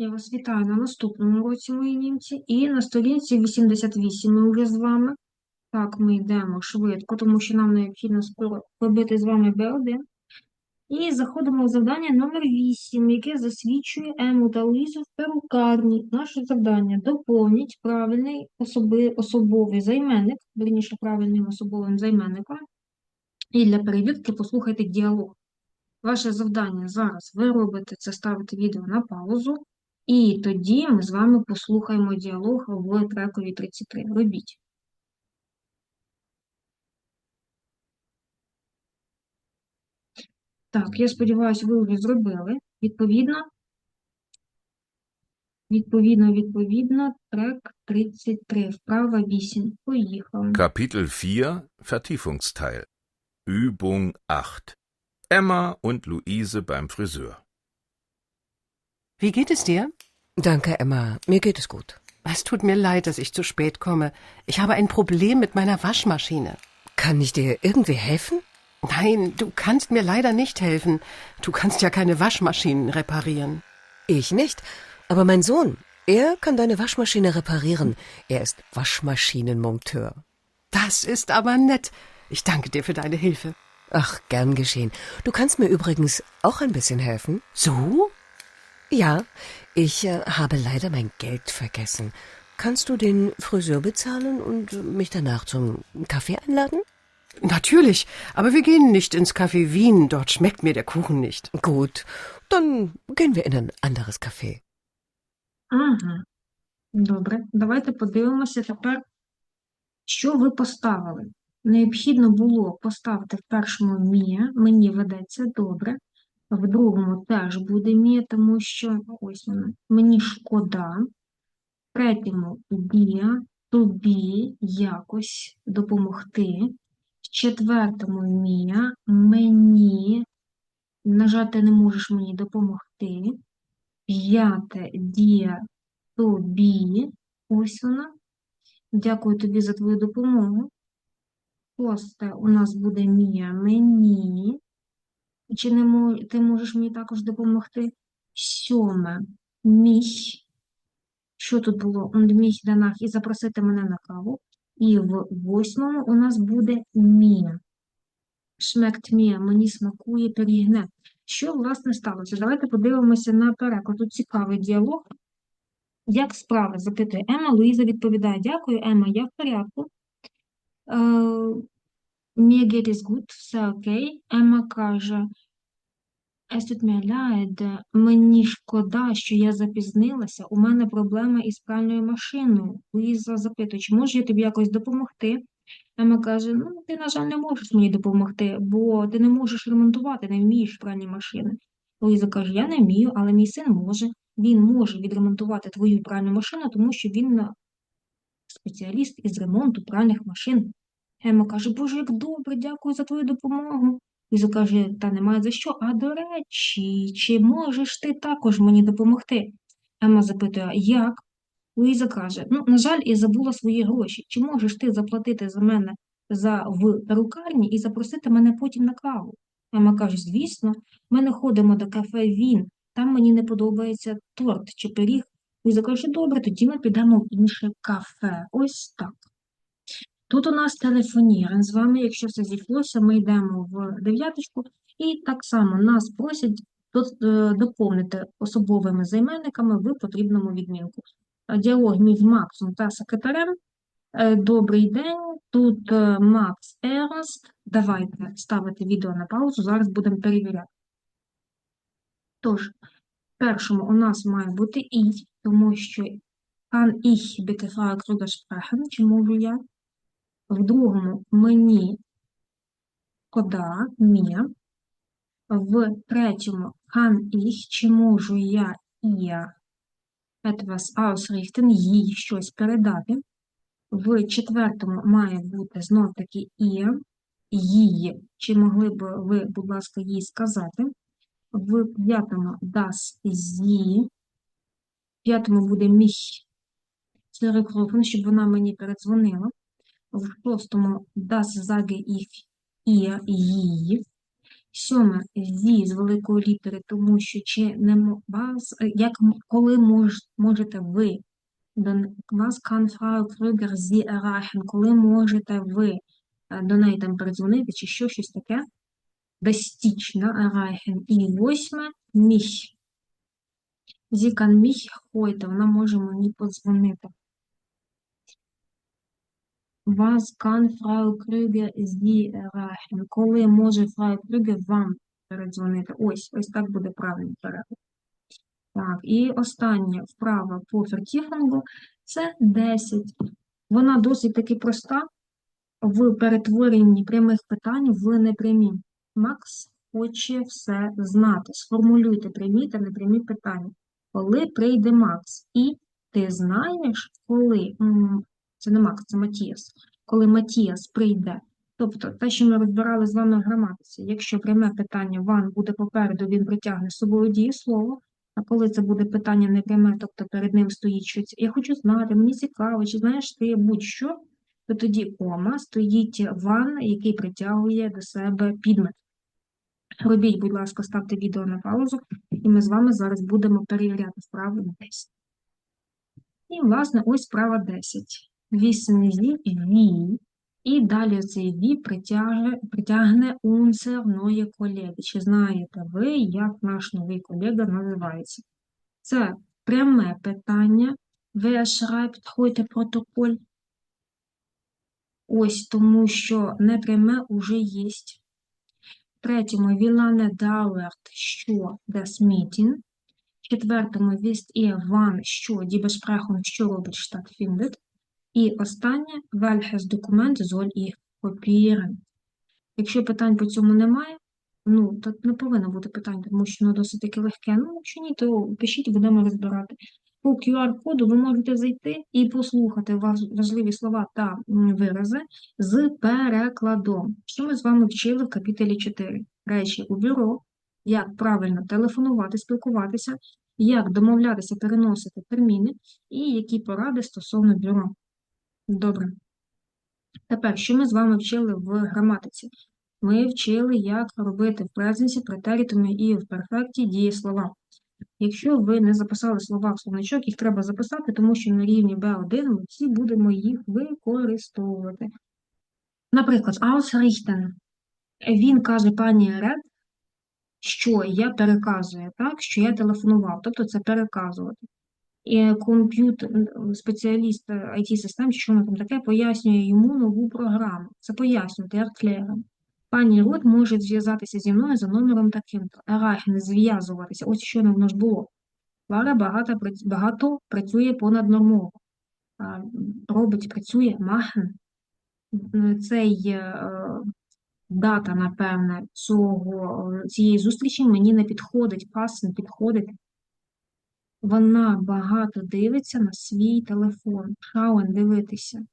Я вас вітаю на наступному уроці, мої німці. І на сторінці 88 ми вже з вами. Так, ми йдемо швидко, тому що нам необхідно скоро побити з вами Б1. І заходимо в завдання номер 8, яке засвідчує Ему та Лізу в перукарні. Наше завдання доповніть правильний особи, особовий займенник, верніше правильним особовим займенником. І для перевірки послухайте діалог. Ваше завдання зараз ви робите це, ставите відео на паузу, і тоді ми з вами послухаємо діалог в трекові 33. Робіть. Так, я сподіваюся, ви вже зробили. Відповідно, відповідно, відповідно, трек 33, вправа 8. Поїхали. Kapitel 4 Vertiefungsteil Übung 8 Emma und Luise beim Friseur Wie geht es dir? Danke, Emma. Mir geht es gut. Es tut mir leid, dass ich zu spät komme. Ich habe ein Problem mit meiner Waschmaschine. Kann ich dir irgendwie helfen? Nein, du kannst mir leider nicht helfen. Du kannst ja keine Waschmaschinen reparieren. Ich nicht. Aber mein Sohn, er kann deine Waschmaschine reparieren. Er ist Waschmaschinenmonteur. Das ist aber nett. Ich danke dir für deine Hilfe. Ach, gern geschehen. Du kannst mir übrigens auch ein bisschen helfen. So? Ja, ich äh, habe leider mein Geld vergessen. Kannst du den Friseur bezahlen und mich danach zum Kaffee einladen? Natürlich, aber wir gehen nicht ins Café Wien. Dort schmeckt mir der Kuchen nicht. Gut, dann gehen wir in ein anderes Café. Ага. Добре. Давайте подивимося тепер, що ви поставили. Необхідно було поставити в першому мія, мені ведеться добре. В другому теж буде мія, тому що ось вона, мені шкода. В третьому дія, тобі якось допомогти. В четвертому мія, мені, на жаль, ти не можеш мені допомогти. П'яте дія тобі. Ось вона. Дякую тобі за твою допомогу. Шосте у нас буде Мія мені. Чи не мо- ти можеш мені також допомогти? Сьоме міх. Що тут було? Mich danach і запросити мене на каву. І в восьмому у нас буде Мія. Шмект Мія, мені смакує пирігне. Що, власне, сталося? Давайте подивимося на переклад. Тут цікавий діалог. Як справи? запитує Ема. Луїза відповідає: Дякую, Ема, я в порядку. Е, Mir geht es все окей. Ема каже: Es tut мені шкода, що я запізнилася. У мене проблема із пральною машиною. Луїза запитує, чи можу я тобі якось допомогти? Ема каже: Ну, ти, на жаль, не можеш мені допомогти, бо ти не можеш ремонтувати, не вмієш пральні машини. Луїза каже: Я не вмію, але мій син може. Він може відремонтувати твою пральну машину, тому що він спеціаліст із ремонту пральних машин. Ема каже: Боже, як добре, дякую за твою допомогу. Луїза каже: Та немає за що. А до речі, чи можеш ти також мені допомогти? Ема запитує, як? Луїза каже: Ну, на жаль, я забула свої гроші. Чи можеш ти заплатити за мене за в перукарні і запросити мене потім на каву? Ема каже: Звісно, ми не ходимо до кафе Він. Там мені не подобається торт чи пиріг. Луїза каже: Добре, тоді ми підемо в інше кафе. Ось так. Тут у нас телефонірен з вами, якщо все зійшлося, ми йдемо в дев'яточку, і так само нас просять е, доповнити особовими займенниками в потрібному відмінку. Діалог між Максом та секретарем. Е, Добрий день, тут е, Макс Ернст. Давайте ставити відео на паузу, зараз будемо перевіряти. Тож, першому у нас має бути «ich», тому що kann ich bitte sprechen, чи можу я? В другому мені кода мія. В третьому kann ich, чи можу я ihr etwas ausrichten, їй щось передати. В четвертому має бути знов таки ihr, її, чи могли б ви, будь ласка, їй сказати. В п'ятому das sie. В п'ятому буде mich zurückrufen, щоб вона мені передзвонила. В шостому das sage ich ihr, їй. Сьоме зі з великої літери, тому що чи не вас, як коли мож, можете ви вас kann Frau Krüger Sie erreichen, коли можете ви е, до неї там передзвонити, чи що, щось таке. Достіч, да, erreichen. І восьме mich. Sie kann mich heute, вона може мені подзвонити. Was kann Frau Krüger Sie erreichen? Коли може Frau Krüger вам передзвонити? Ось, ось так буде правильний переклад. Так, і остання вправа по фертіфінгу – це 10. Вона досить таки проста в перетворенні прямих питань в непрямі. Макс хоче все знати. Сформулюйте прямі та непрямі питання. Коли прийде Макс? І ти знаєш, коли це не Макс, це Матіас. Коли Матіас прийде. Тобто, те, що ми розбирали з вами в граматиці, якщо пряме питання ван буде попереду, він притягне з собою дієслово, а коли це буде питання непряме, тобто перед ним стоїть щось, я хочу знати, мені цікаво, чи знаєш ти будь-що, то тоді кома стоїть ван, який притягує до себе підмет. Робіть, будь ласка, ставте відео на паузу, і ми з вами зараз будемо перевіряти вправу 10. І, власне, ось справа 10. Вісім зі ві. І далі цей ві притягне, притягне унцер колеги. Чи знаєте ви, як наш новий колега називається? Це пряме питання. Wer schreibt heute Protokoll? Ось тому, що непряме уже є. Третьому, lange dauert, що Meeting. Четвертому, wisst ihr, wann, що Besprechung, що робить stattfindet. І останнє, welches Dokument soll ich kopieren. Якщо питань по цьому немає, ну, то не повинно бути питань, тому що воно досить таки легке. Ну, якщо ні, то пишіть, будемо розбирати. По QR-коду ви можете зайти і послухати важливі слова та вирази з перекладом. Що ми з вами вчили в капітелі 4? Речі у бюро, як правильно телефонувати, спілкуватися, як домовлятися, переносити терміни і які поради стосовно бюро. Добре. Тепер, що ми з вами вчили в граматиці? Ми вчили, як робити в презенсі, претерітумі і в перфекті дієслова. Якщо ви не записали слова в словничок, їх треба записати, тому що на рівні B1 ми всі будемо їх використовувати. Наприклад, ausrichten. Він каже пані Ред, що я переказую, так, що я телефонував, тобто це переказувати. Комп'ютер, спеціаліст IT-систем, чи що воно там таке, пояснює йому нову програму. Це пояснювати, erklären. Пані Рот може зв'язатися зі мною за номером таким-то. Erreichen – зв'язуватися. Ось що воно ж було. Лара багато, багато працює понаднормово. А, Робить, працює, machen. М, Цей е, дата, напевне, цього, цієї зустрічі мені не підходить, пас не підходить. Вона багато дивиться на свій телефон. Шауен дивитися.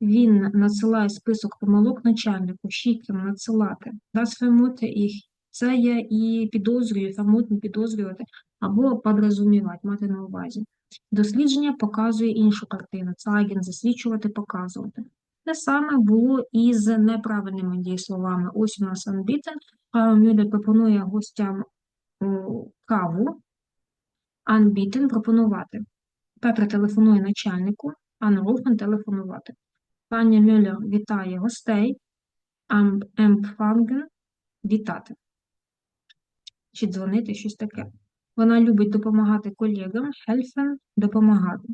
Він надсилає список помилок начальнику, шікем надсилати. Das vermute ich. Це я і підозрюю, vermuten підозрювати, або подрозумівати, мати на увазі. Дослідження показує іншу картину. Zeigen – засвідчувати, показувати. Те саме було і з неправильними дієсловами. Ось у нас. Frau Müller пропонує гостям каву. Anbieten – пропонувати. Петра телефонує начальнику, anrufen – телефонувати. Пані Мюллер вітає гостей, empfangen – вітати. Чи дзвонити, щось таке. Вона любить допомагати колегам, helfen – допомагати.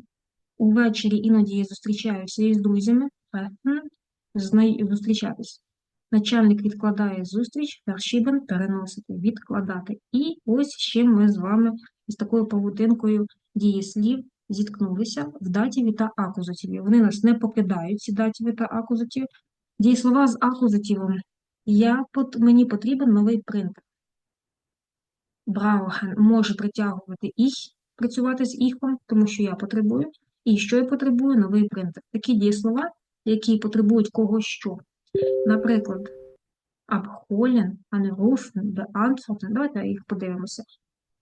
Увечері іноді я зустрічаюся із друзями, treffen – знай- зустрічатись. Начальник відкладає зустріч, verschieben – переносити, відкладати. І ось ще ми з вами з такою павутинкою дієслів зіткнулися в датіві та акузативі. Вони нас не покидають, ці датіві та акузативі. Дієслова з акузативом. Я, мені потрібен новий принтер. Браухан може притягувати їх, працювати з іхом, тому що я потребую. І що я потребую? Новий принтер. Такі дієслова, які потребують когось що. Наприклад, abholen, anrufen, beantworten. Давайте їх подивимося.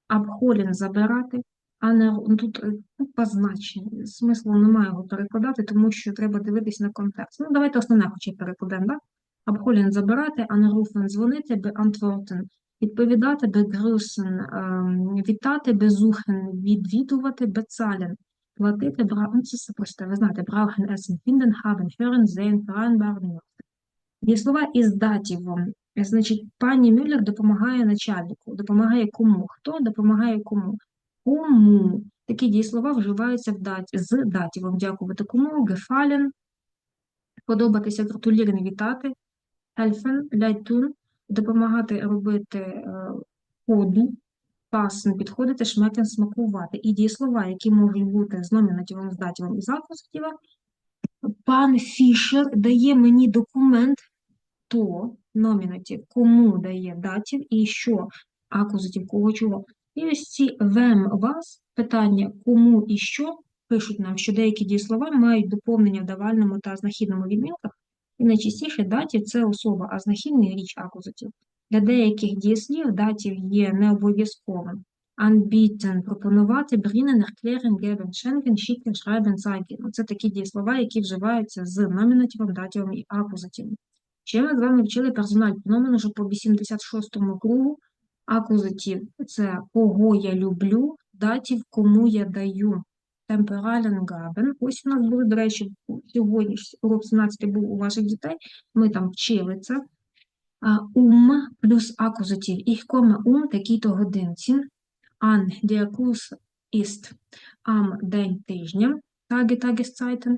Abholen – забирати, а не ну, тут е, ну, позначення. Смислу немає його перекладати, тому що треба дивитись на контекст. Ну, давайте основне хоча перекладемо, да? Abholen – забирати, anrufen – дзвонити, beantworten – відповідати, begrüßen ем, – вітати, besuchen – відвідувати, bezahlen – платити, bra- ну, це все просте, ви знаєте, brauchen, essen, finden, haben, hören, sehen, vereinbaren. Дієслова із датівом. Значить, пані Мюллер допомагає начальнику. Допомагає кому? Хто допомагає кому? Кому? Такі дієслова вживаються в даті, з датівом. Дякувати кому? Gefallen. Подобатися, гратулірен, вітати. Helfen, leitun. Допомагати робити е, ходу. Passen, підходити, schmecken, смакувати. І дієслова, які можуть бути з номінативом, з датівом і з. Пан Фішер дає мені документ, то номінатив, кому дає датів і що, акузатив, кого чого. І ось ці вем вас, питання кому і що, пишуть нам, що деякі дієслова мають доповнення в давальному та знахідному відмінках, і найчастіше датів це особа, а знахідний річ акузатив. Для деяких дієслів датів є необов'язковим. Anbieten – пропонувати, bringen, erklären, geben, schenken, schicken, schreiben, zeigen. Це такі дієслова, які вживаються з номінативом, датівом і акузативом. Ще ми з вами вчили персональ феномен уже по 86-му кругу. Акузатив – це кого я люблю, датів кому я даю. Темперален габен. Ось у нас були, до речі, сьогодні урок 17 був у ваших дітей. Ми там вчили це. Ум плюс акузатив. Ich komme um такій-то годинці. Der Kurs ist am день тижня. Tage, Tageszeiten.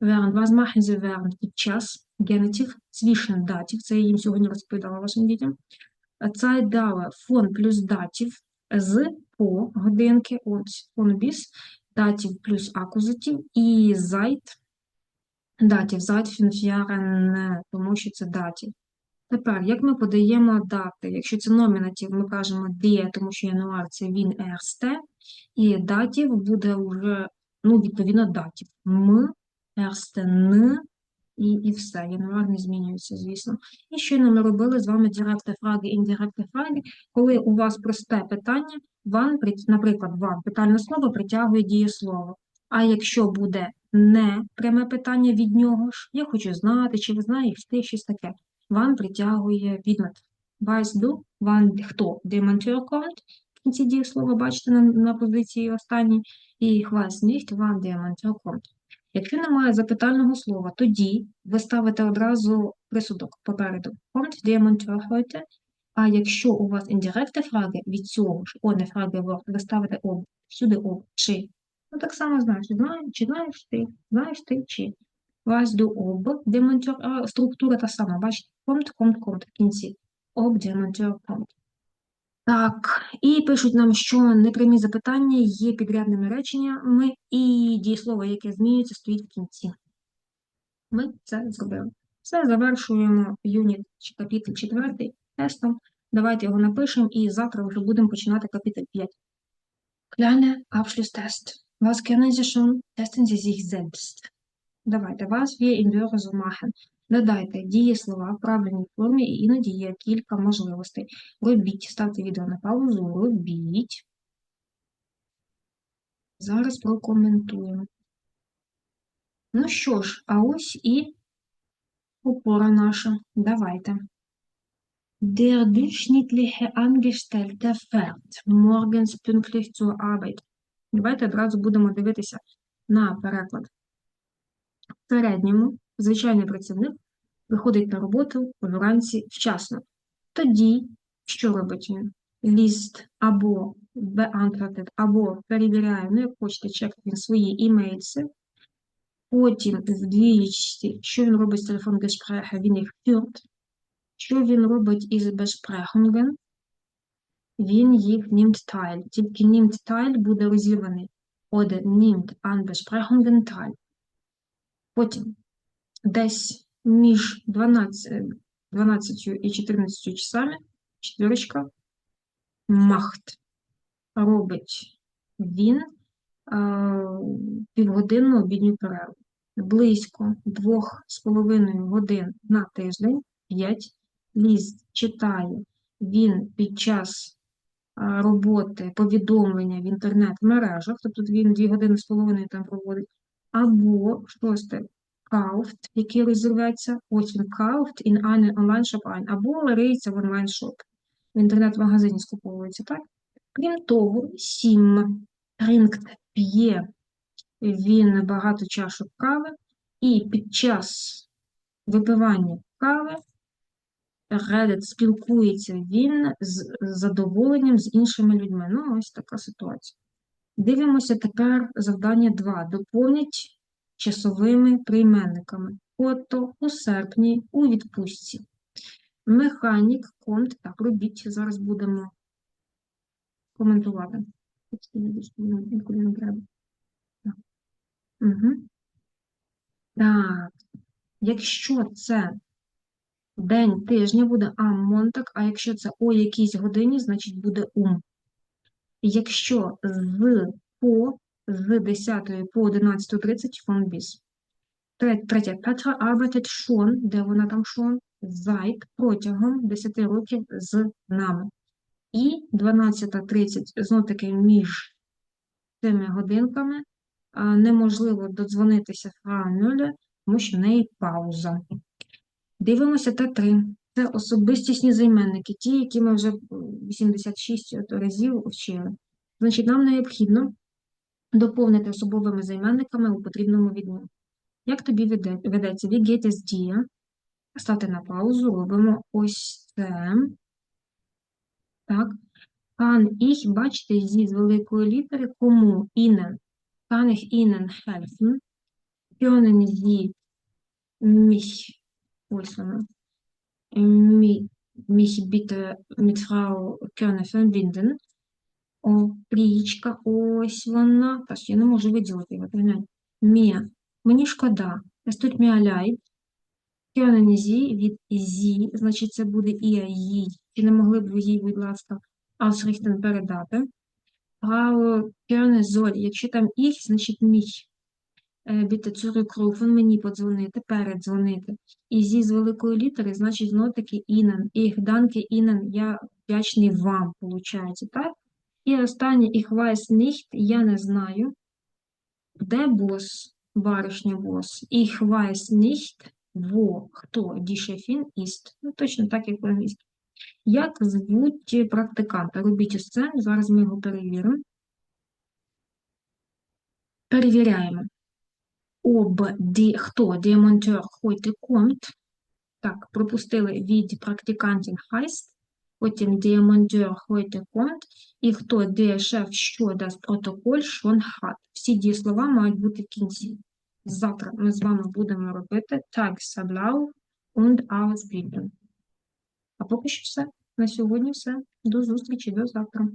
Was machen Sie? Під час. Генетив. Zwischen датів. Це я їм сьогодні розповідала вашим дітям. Zeitdauer. Фон плюс датів. З по годинки. Ось фон біс. Датів плюс акузатив. І zeit. Датів. Fünf Jahren, тому що це датів. Тепер, як ми подаємо дати? Якщо це номінатив, ми кажемо die, тому що януар це він erste, і датів буде вже, ну, відповідно, датів. М, erste, н, і, і все. Януар не змінюється, звісно. І щойно ми робили з вами директе фраги, індиректе фраги, коли у вас просте питання, вам, наприклад, вам питальне слово притягує дієслово. А якщо буде не пряме питання від нього ж, я хочу знати, чи ви знаєш ти щось таке, вам притягує підмет. Weiß du, wann, хто? Kommt. В кінці дієслова бачите на, на позиції останній. І wann der Monteur kommt. Якщо немає запитального слова, тоді ви ставите одразу присудок попереду. Kommt der heute? А якщо у вас індиректе фраги від цього ж ohne Fragewort, ви ставите об, всюди об, чи. Ну так само знаєш, знаєш, чи знаєш ти, знаєш ти, чи. Ob der Monteur, а, структура та сама, бачите, kommt, kommt, kommt в кінці. Der Monteur kommt. Так, і пишуть нам, що непрямі запитання є підрядними реченнями, і дієслово, яке змінюється, стоїть в кінці. Ми це зробили. Все, завершуємо юніт чи капітель 4 тестом. Давайте його напишемо і завтра вже будемо починати капітель 5. Kleine Abschlusstest. Was kennen Sie schon? Testen Sie sich selbst. Давайте, was wir in. Додайте дієслова в правильній формі, і іноді є кілька можливостей. Робіть, ставте відео на паузу, робіть. Зараз прокоментуємо. Ну що ж, а ось і опора наша. Давайте. Der durchschnittliche Angestellte fährt morgens pünktlich zur Arbeit. Давайте одразу будемо дивитися на переклад. В середньому звичайний працівник виходить на роботу вранці вчасно. Тоді, що робить він? Ліст або beantwortet, або перевіряє, ну, як хочете, чекати свої імейлси. Потім в двічці, що він робить з телефон Gespräche, він їх führt. Що він робить із Besprechungen? Він їх nimmt. Тільки teil буде розірваний. Oder nimmt an Besprechungen teil. Потім десь між 12, 12 і 14 часами четвірочка macht. Робить він е, півгодинну обідню перерву. Близько двох з половиною годин на тиждень, 5. Ліст читає він під час е, роботи повідомлення в інтернет-мережах, тобто він дві години з половиною там проводить, або шосте kauft, який розірветься, він kauft in einen Online-Shop або риється в онлайн-шоп. В інтернет-магазині скуповується, так? Крім того, сім trinkt, п'є він багато чашок кави, і під час випивання кави Reddit спілкується він з задоволенням з іншими людьми. Ну, ось така ситуація. Дивимося тепер завдання 2. Доповніть часовими прийменниками. Ото у серпні у відпустці. Механік, конт. Так, робіть. Зараз будемо коментувати. Так. Угу. Так. Якщо це день тижня, буде ам монтак, а якщо це о якійсь годині, значить буде ум. Якщо з по з 10 по 11.30 фон біс. Третє. Петра arbeitet schon, де вона там schon, seit, протягом 10 років з нами. І 12.30, знов таки між цими годинками, неможливо додзвонитися Фрау Мюллер, тому що в неї пауза. Дивимося Т3. Це особистісні займенники, ті, які ми вже 86 разів вчили. Значить, нам необхідно доповнити особовими займенниками у потрібному відмінку. Як тобі ведеться? Wie geht es dir? Ставте на паузу, робимо ось це. Так. Kann ich, бачите, зі з великої літери, кому Ihnen? Kann ich Ihnen helfen? Können Sie mich, ось вона, Mi- mich bitte mit Frau Körner verbinden? О, річка, ось вона. Та я не можу виділити його, поглянь. Мія, мені шкода. Tut mir leid. Können від зі, значить це буде і їй. Чи не могли б ви їй, будь ласка, ausrichten передати? Körner soll, якщо там ich, значить міх. Е, Bitte zurückrufen, мені подзвонити, передзвонити. І зі з великої літери, значить, знов таки Ihnen. Ich danke Ihnen, я вдячний вам, виходить, так? І останнє, ich weiß nicht, я не знаю. Де бос, баришня бос? Ich weiß nicht, wo, хто, Chefin ist. Ну, точно так, як по-англійськи. Як звуть практиканта? Робіть ось це, зараз ми його перевіримо. Перевіряємо. Об, ді, хто, Monteur heute kommt. Так, пропустили від практикантів heißt. Потім der Monteur heute kommt. І хто, шеф, що дасть протоколь, hat. Всі дієслова мають бути в кінці. Завтра ми з вами будемо робити Tagesablauf und Ausbildung. А поки що все. На сьогодні все. До зустрічі, до завтра.